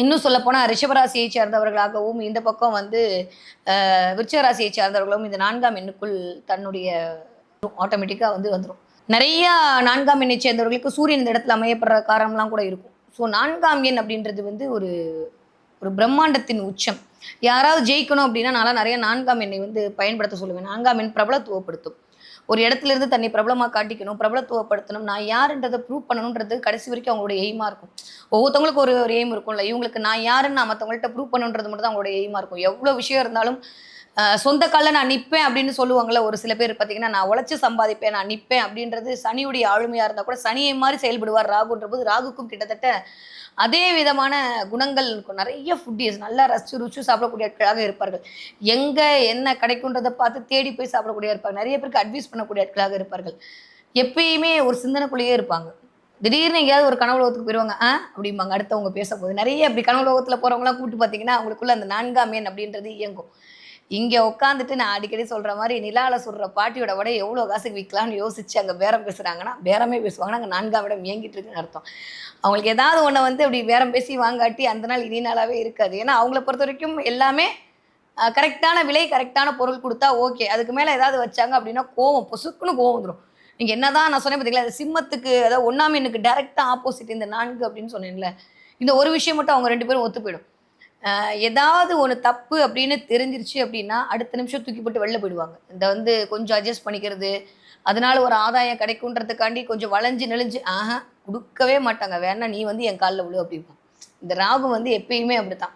இன்னும் சொல்லப்போனால் ரிஷபராசியை சேர்ந்தவர்களாகவும் இந்த பக்கம் வந்து அஹ், ராசியை சேர்ந்தவர்களும் இந்த நான்காம் எண்ணுக்குள் தன்னுடைய ஆட்டோமேட்டிக்காக வந்து வந்துடும் நிறைய நான்காம் எண்ணை சேர்ந்தவர்களுக்கு சூரியன் இந்த இடத்துல அமையப்படுற காரணம்லாம் கூட இருக்கும். ஸோ நான்காம் எண் அப்படின்றது வந்து ஒரு ஒரு பிரம்மாண்டத்தின் உச்சம். யாராவது ஜெயிக்கணும் அப்படின்னா நான்லாம் நிறைய நான்காம் எண்ணை வந்து பயன்படுத்த சொல்லுவேன். நான்காம் எண் பிரபலத்துவப்படுத்தும். ஒரு இடத்துல இருந்து தன்னை பிரபலமாக காட்டிக்கணும் பிரபலத்துவப்படுத்தணும் நான் யாருன்றதை ப்ரூவ் பண்ணணுன்றது கடைசி வரைக்கும் அவங்களோட எய்மாக இருக்கும். ஒவ்வொருத்தவங்களுக்கு ஒரு ஒரு எய்ம் இருக்கும்ல. இவங்களுக்கு நான் யாருன்னு நான் மற்றவங்கள்ட்ட ப்ரூவ் பண்ணுன்றது மட்டும் தான் அவங்களோட எய்மாக இருக்கும். எவ்வளோ விஷயம் இருந்தாலும் சொந்த காலில் நான் நிற்பேன் அப்படின்னு சொல்லுவாங்கள்ல ஒரு சில பேர் பார்த்தீங்கன்னா நான் உழைச்சி சம்பாதிப்பேன் நான் நிற்பேன் அப்படின்றது சனியுடைய ஆளுமையாக இருந்தால் கூட சனியை மாதிரி செயல்படுவார் ராகுன்ற போது ராகுக்கும் கிட்டத்தட்ட அதே விதமான குணங்கள் இருக்கும். நிறைய ஃபுட்டிஸ் நல்லா ரசிச்சு ருச்சு சாப்பிடக்கூடிய ஆட்களாக இருப்பார்கள். எங்கே என்ன கிடைக்குன்றதை பார்த்து தேடி போய் சாப்பிடக்கூடிய இருப்பாங்க. நிறைய பேருக்கு அட்வைஸ் பண்ணக்கூடிய ஆட்களாக இருப்பார்கள். எப்பயுமே ஒரு சிந்தனைக்குள்ளேயே இருப்பாங்க. திடீர்னு எங்கேயாவது ஒரு கனவு உலகத்துக்கு போயிடுவாங்க ஆ? அப்படிம்பாங்க. அடுத்தவங்க பேசும்போது நிறைய அப்படி கனவு உலகத்தில் போகிறவங்களாம் கூப்பிட்டு பார்த்தீங்கன்னா அவங்களுக்குள்ள அந்த நான்காம் எண் அப்படின்றது இயங்கும். இங்கே உட்காந்துட்டு நான் அடிக்கடி சொல்கிற மாதிரி நிலால சொல்கிற பாட்டியோட விட எவ்வளோ காசுக்கு விற்கலாம்னு யோசிச்சு அங்கே பேரம் பேசுகிறாங்கன்னா பேரமே பேசுவாங்கன்னா அங்கே நான்காம் இடம் இயங்கிட்டு இருக்குன்னு அர்த்தம். அவங்களுக்கு ஏதாவது ஒன்றை வந்து அப்படி பேரம் பேசி வாங்காட்டி அந்த நாள் இனி நாளாகவே இருக்காது. ஏன்னா அவங்கள பொறுத்த வரைக்கும் எல்லாமே கரெக்டான விலை கரெக்டான பொருள் கொடுத்தா ஓகே அதுக்கு மேலே ஏதாவது வச்சாங்க அப்படின்னா கோவம் பொசுக்குன்னு கோவம் வந்துடும் நீங்கள் என்னதான் நான் சொன்னேன் பார்த்தீங்களா அது சிம்மத்துக்கு அதாவது ஒன்றாம் எனக்கு டேரெக்டாக ஆப்போசிட் இந்த நான்கு அப்படின்னு சொன்னேன்ல இந்த ஒரு விஷயம் மட்டும் அவங்க ரெண்டு பேரும் ஒத்து போயிடும். ஏதாவது ஒன்று தப்பு அப்படின்னு தெரிஞ்சிருச்சு அப்படின்னா அடுத்த நிமிஷம் தூக்கி போட்டு வெளில போயிடுவாங்க. இந்த வந்து கொஞ்சம் அட்ஜஸ்ட் பண்ணிக்கிறது அதனால ஒரு ஆதாயம் கிடைக்குன்றதுக்காண்டி கொஞ்சம் வளைஞ்சு நெளிஞ்சு ஆஹா கொடுக்கவே மாட்டாங்க. வேணா நீ வந்து என் காலில் விழு அப்படிம்பாங்க. இந்த ராகு வந்து எப்பயுமே அப்படித்தான்.